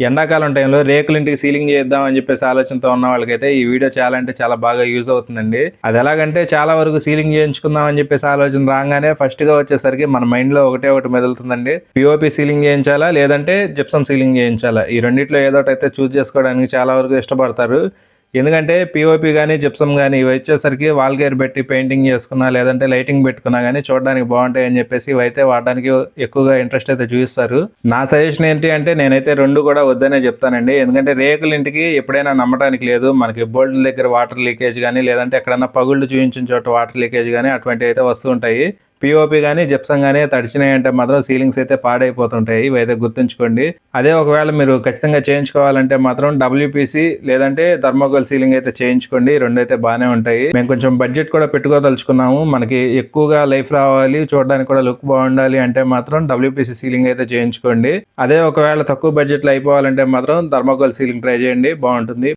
ఎండాకాలం టైంలో రేకుల ఇంటికి సీలింగ్ చేద్దాం అని చెప్పేసి ఆలోచనతో ఉన్న వాళ్ళకైతే ఈ వీడియో చాలా అంటే చాలా బాగా యూజ్ అవుతుందండి. అది ఎలాగంటే చాలా వరకు సీలింగ్ చేయించుకుందాం అని చెప్పేసి ఆలోచన రాగానే ఫస్ట్గా వచ్చేసరికి మన మైండ్లో ఒకటే ఒకటి మెదులుతుందండి. POP ceiling చేయించాలా? లేదంటే జిప్సం సీలింగ్ చేయించాలా? ఈ రెండిట్లో ఏదో ఒకటి అయితే చూస్ చేసుకోవడానికి చాలా వరకు ఇష్టపడతారు. ఎందుకంటే పిఓపి కానీ జిప్సం కానీ ఇవి వచ్చేసరికి వాల్ గేర్ పెట్టి పెయింటింగ్ చేసుకున్నా లేదంటే లైటింగ్ పెట్టుకున్నా కానీ చూడడానికి బాగుంటాయి అని చెప్పేసి ఇవైతే వాడడానికి ఎక్కువగా ఇంట్రెస్ట్ అయితే చూపిస్తారు. నా సజెషన్ ఏంటి అంటే నేనైతే రెండు కూడా వద్దనే చెప్తానండి. ఎందుకంటే రేకుల ఇంటికి ఎప్పుడైనా నమ్మటానికి లేదు. మనకి బోల్డ్ దగ్గర వాటర్ లీకేజ్ కానీ లేదంటే ఎక్కడన్నా పగుళ్ళు చూపించిన చోట వాటర్ లీకేజ్ కానీ అటువంటివి అయితే వస్తూ ఉంటాయి. పిఓపి కానీ జిప్సం కానీ తడిచినాయి అంటే మాత్రం సీలింగ్స్ అయితే పాడైపోతుంటాయి. ఇవైతే గుర్తుంచుకోండి. అదే ఒకవేళ మీరు ఖచ్చితంగా చేయించుకోవాలంటే మాత్రం డబ్ల్యూపీసీ లేదంటే థర్మోకోల్ సీలింగ్ అయితే చేయించుకోండి. రెండైతే బాగానే ఉంటాయి. మేము కొంచెం బడ్జెట్ కూడా పెట్టుకోదలుచుకున్నాము. మనకి ఎక్కువగా లైఫ్ రావాలి చూడడానికి కూడా లుక్ బాగుండాలి అంటే మాత్రం డబ్ల్యూపీసీ సీలింగ్ అయితే చేయించుకోండి. అదే ఒకవేళ తక్కువ బడ్జెట్లో అయిపోవాలంటే మాత్రం థర్మోకోల్ సీలింగ్ ట్రై చేయండి. బాగుంటుంది.